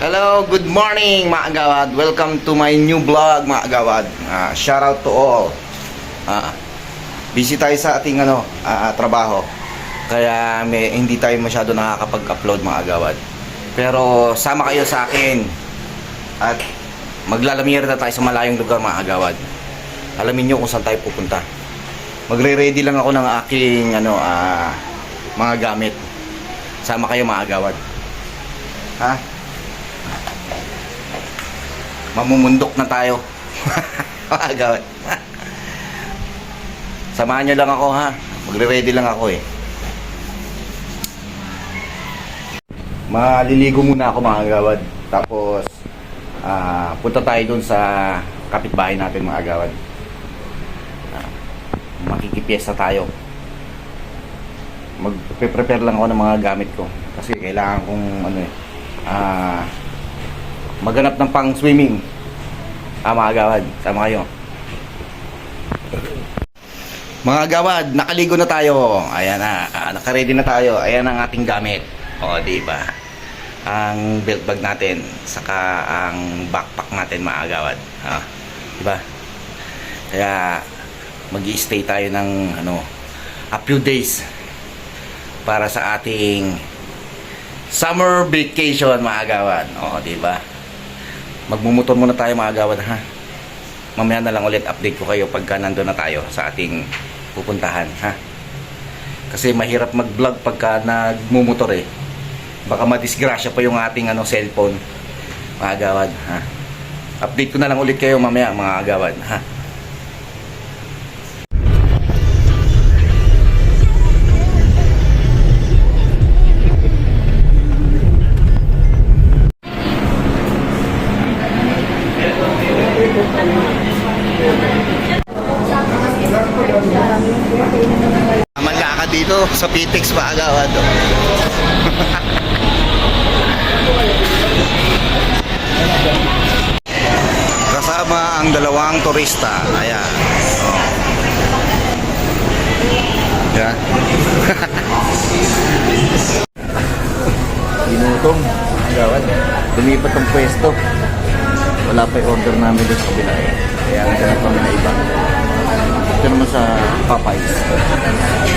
Hello, good morning mga agawad. Welcome to my new vlog mga agawad. Ah, shout out to all. Ah, busy tayo sa ating ano, ah, trabaho. Kaya may, hindi tayo masyado nakakapag-upload mga agawad. Pero sama kayo sa akin at maglalamira na tayo sa malayong lugar mga agawad. Alamin nyo kung saan tayo pupunta. Magre-ready lang ako ng aking ano, ah, mga gamit. Sama kayo mga agawad. Mamumundok na tayo. Agad. Samahan nyo lang ako ha. Magre-ready lang ako eh. Maliligo muna ako mga agawad. Tapos, ah, punta tayo dun sa kapitbahay natin mga agawad. Ah, makikipiesta tayo. Magpe-prepare lang ako ng mga gamit ko. Kasi kailangan kong ano eh, ah, maghanap ng pang swimming. Ah, mga gawad, sama kayo. Mga gawad, nakaligo na tayo. Ayan na, ah, naka-ready na tayo. Ayan ang ating gamit. O, di ba? Ang belt bag natin, saka ang backpack natin, mga gawad. Ah, di ba? Kaya magi-stay tayo ng ano, a few days para sa ating summer vacation, mga gawad. O, di ba? Magmumotor muna tayo mga agawad ha? Mamaya na lang ulit update ko kayo pagka nandun na tayo sa ating pupuntahan ha? Kasi mahirap mag vlog pagka nagmumotor eh. Baka madisgrasya pa yung ating ano cellphone mga agawad ha? Update ko na lang ulit kayo mamaya mga agawad ha Ka dito sa Pitex pa agawad. Kasama ang dalawang turista. Ayan. Oh. Yan. Ginutom. Agawad. Lumipat ang pwesto. Wala pa yung order namin doon sa kabila. Kaya naghanap kami na iba. Ito naman sa Popeyes.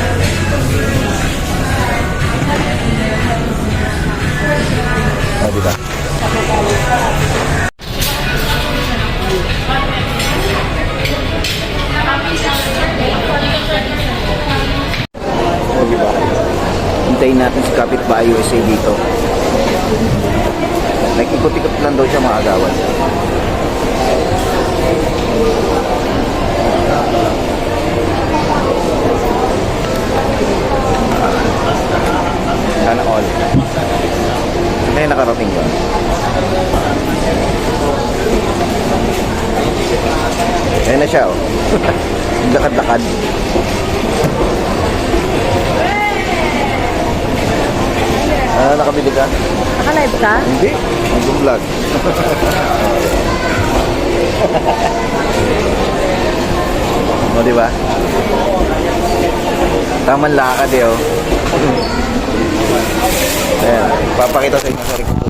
Oh, di ba? Hintayin natin si Kapitbahay USA dito. Nag-ikot-ikot lang daw siya mga agawan. Sana all. Ngayon nakarating ba? Ayan na siya oh. Lakad-lakad. Ah, nakabili ka? Naka-live ka? Hindi. Mag-vlog. o, di ba? Tamang lakad eh, oh. Ayan, papakita sa inyo sa.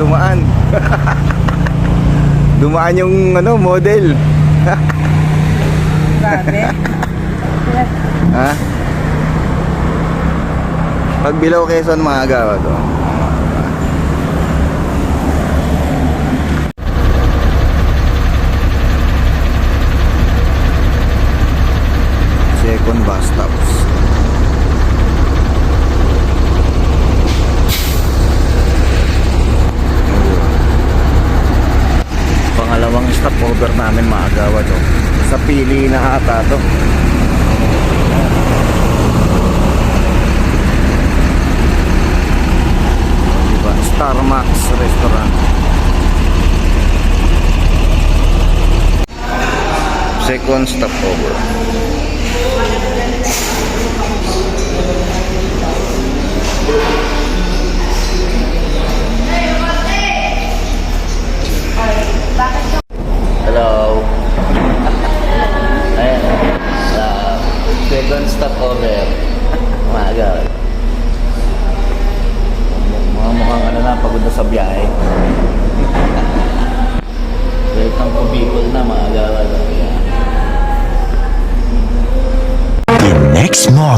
Dumaan. dumaan yung ano, model. Grabe. Ha? Pag below Quezon mga agaw to. Second bus stops. Pangalawang stopover namin mga agawa to. Sa pili na ata to. Diba? Star Max Restaurant. Second stopover.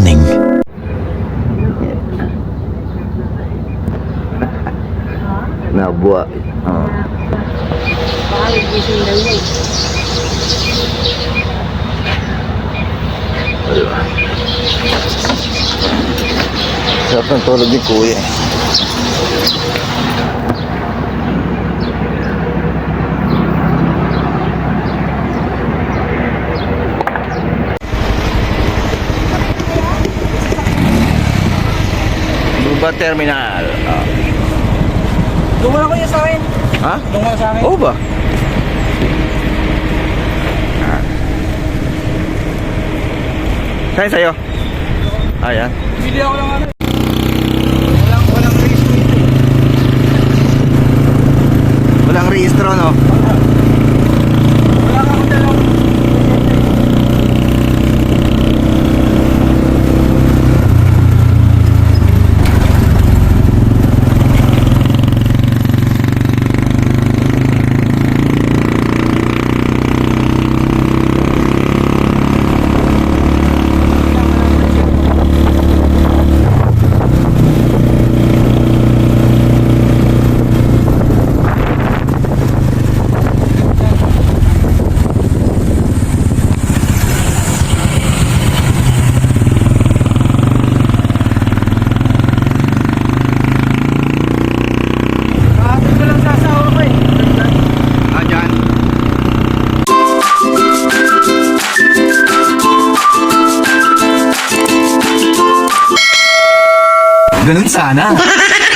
Morning. Nabuwa. Eh. Sarap ng tulog ni Kuya. eh. Luba Terminal. Ah. Dumala ko sa akin. Ha? Dumala sa akin. Oo ba? Ah. Saan sa'yo? Ayan. Bili ako lang ano. Walang, walang ito. Walang rehistro, no? Ganun sana.